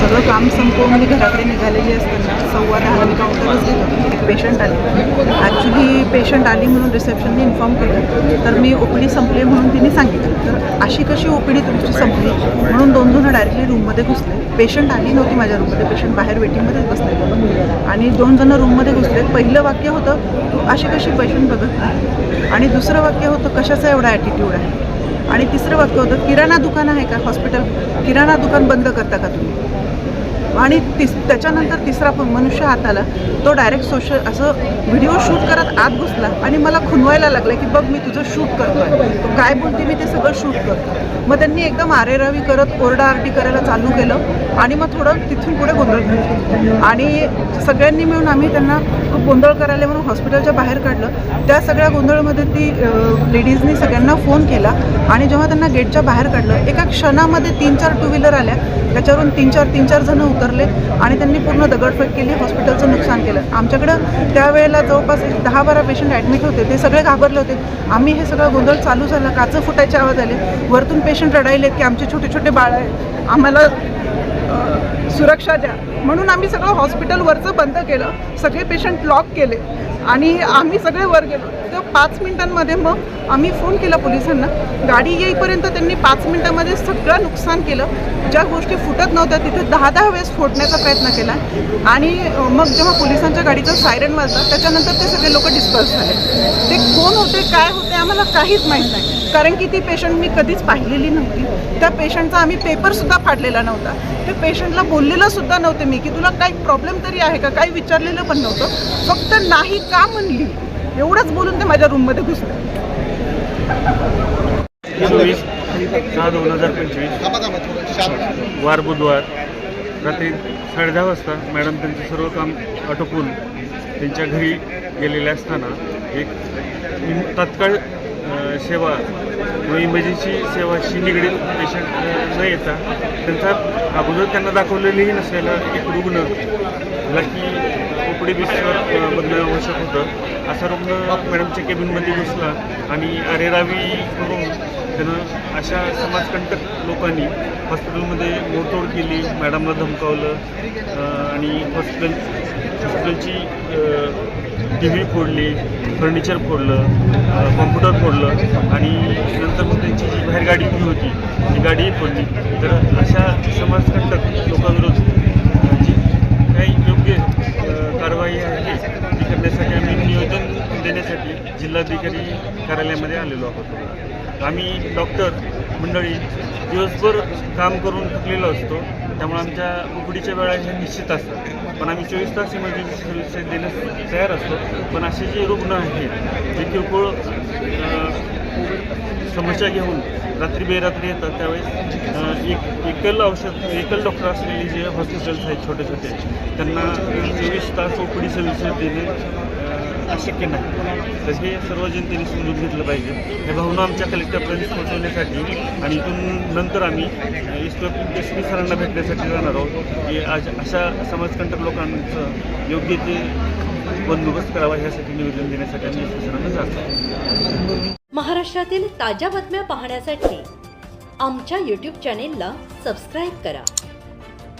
सगळं काम संपवून मी घराकडे निघालेली असताना सव्वा दहा मी काउंटरच एक पेशंट आली. ॲक्च्युली पेशंट आली म्हणून रिसेप्शनने इन्फॉर्म केलं. तर मी ओपीडी संपली म्हणून तिने सांगितलं. तर अशी कशी ओपीडी तुमची संपली? म्हणून दोन दोन डायरेक्टली रूममध्ये घुसले. पेशंट आली नव्हती माझ्या रूममध्ये पेशंट बाहेर वेटिंगमध्येच बसले. आणि दोन जण रूममध्ये घुसले. पहिलं वाक्य होतं तू अशी कशी पेशंट बघत नाही? आणि दुसरं वाक्य होतं कशाचा एवढा ॲटिट्यूड आहे? आणि तिसरं वाक्य होतं किराणा दुकान आहे का हॉस्पिटल? किराणा दुकान बंद करता का तुम्ही? आणि तिस त्याच्यानंतर तिसरा मनुष्य हात आला तो डायरेक्ट सोशल असं व्हिडिओ शूट करत आत घुसला आणि मला खुनवायला लागला की बघ मी तुझं शूट करतोय. काय बोलते मी ते सगळं शूट करतो मग त्यांनी एकदम आरेरावी करत ओरडाआरडी करायला चालू केलं आणि मग थोडं तिथून पुढे गोंधळ झाला. आणि सगळ्यांनी मिळून आम्ही त्यांना खूप गोंधळ करायला म्हणून हॉस्पिटलच्या बाहेर काढलं. त्या सगळ्या गोंधळामध्ये ती लेडीजनी सगळ्यांना फोन केला आणि जेव्हा त्यांना गेटच्या बाहेर काढलं एका क्षणामध्ये तीन चार टू व्हीलर आल्या. त्याच्यावरून तीन चार तीन चार जण उतरले आणि त्यांनी पूर्ण दगडफेक केली हॉस्पिटलचं नुकसान केलं. आमच्याकडं त्यावेळेला जवळपास एक दहा बारा पेशंट ॲडमिट होते. ते सगळे घाबरले होते. आम्ही हे सगळं गोंधळ चालू झाला. काचं फुटायचे आवाज आले. वरतून पेशंट रडायलेत की आमचे छोटे छोटे बाळ आहेत. आम्हाला सुरक्षा द्या. म्हणून आम्ही सगळं हॉस्पिटलवरचं बंद केलं. सगळे पेशंट लॉक केले. आणि आम्ही सगळे वर गेलो. तर पाच मिनिटांमध्ये मग आम्ही फोन केला पोलिसांना. गाडी येईपर्यंत त्यांनी पाच मिनिटांमध्ये सगळं नुकसान केलं. ज्या गोष्टी फुटत नव्हत्या तिथे दहा दहा वेळेस फोडण्याचा प्रयत्न केला. आणि मग जेव्हा पोलिसांच्या गाडीचं सायरन वाजलं त्याच्यानंतर ते सगळे लोक डिस्पर्स झाले. ते होते काय होते आम्हाला काहीच माहीत नाही. कारण की ती पेशंट मी कधीच पाहिलेली नव्हती. त्या पेशंटचा आम्ही पेपरसुद्धा फाडलेला नव्हता. त्या पेशंटला बोललेलं सुद्धा नव्हते मी की तुला काही प्रॉब्लेम तरी आहे का? काही विचारलेलं पण नव्हतं. फक्त नाही का म्हणली? एवढंच बोलून ते माझ्या रूममध्ये घुसले. चोवीस सहा दोन हजार पंचवीस. वार बुधवार रात्री साडे दहा वाजता मॅडम त्यांचं सर्व काम आटोपून त्यांच्या घरी गेलेले असताना एक तात्काळ सेवा व इमर्जन्सी सेवाशी निगडीत पेशंट न येता त्यांचा अगोदर त्यांना दाखवलेलंही नसलेला एक रुग्ण ज्याला की ओपडी बिस्तर बघणं आवश्यक होतं. असा रुग्ण मॅडमच्या केबिनमध्ये घुसला आणि अरेरावी करून त्यानं अशा समाजकंटक लोकांनी हॉस्पिटलमध्ये मोडतोड केली मॅडमला धमकावलं आणि हॉस्पिटल हॉस्पिटलची टी व्ही फोडली फर्निचर फोडलं कॉम्प्युटर फोडलं आणि नंतर मग त्यांची जी बाहेर गाडी जी होती ती गाडीही फोडली. तर अशा समाजकंटक लोकांविरोध जी काही योग्य कारवाई आहे ती करण्यासाठी आम्ही नियोजन देण्यासाठी जिल्हाधिकारी कार्यालयामध्ये आलेलो आहोत. आम्ही डॉक्टर मंडळी दिवसभर काम करून थकलेलो असतो त्यामुळे आमच्या उघडीच्या वेळा ह्या निश्चित असतात. पण आम्ही चोवीस तास इमर्जन्सी सर्व्हिसेस देण्यास तयार असतो. पण असे जे रुग्ण आहेत जे किरकोळ समस्या घेऊन रात्री बेरात्री येतात त्यावेळेस एक एकल औषध एकल डॉक्टर असलेले जे हॉस्पिटल्स आहेत छोटे छोटे त्यांना चोवीस तास ओपीडी सर्व्हिसेस देणे अ, अशक्य नाही. तर हे सर्व जनतेने समजून घेतलं पाहिजे. हे भावना आमच्या कलेक्टरपर्यंत पोहोचवण्यासाठी आणि इथून नंतर आम्ही एस पी एस पी सरांना भेटण्यासाठी जाणार आहोत. की आज अशा समाजकंटक लोकांचं योग्य ते बंदोबस्त करावा यासाठी निवेदन देण्यासाठी आम्ही एस पी सरांना जात महाराष्ट्रातील ताज्या बातम्या पाहण्यासाठी आमच्या यूट्यूब चॅनेलला सबस्क्राईब करा.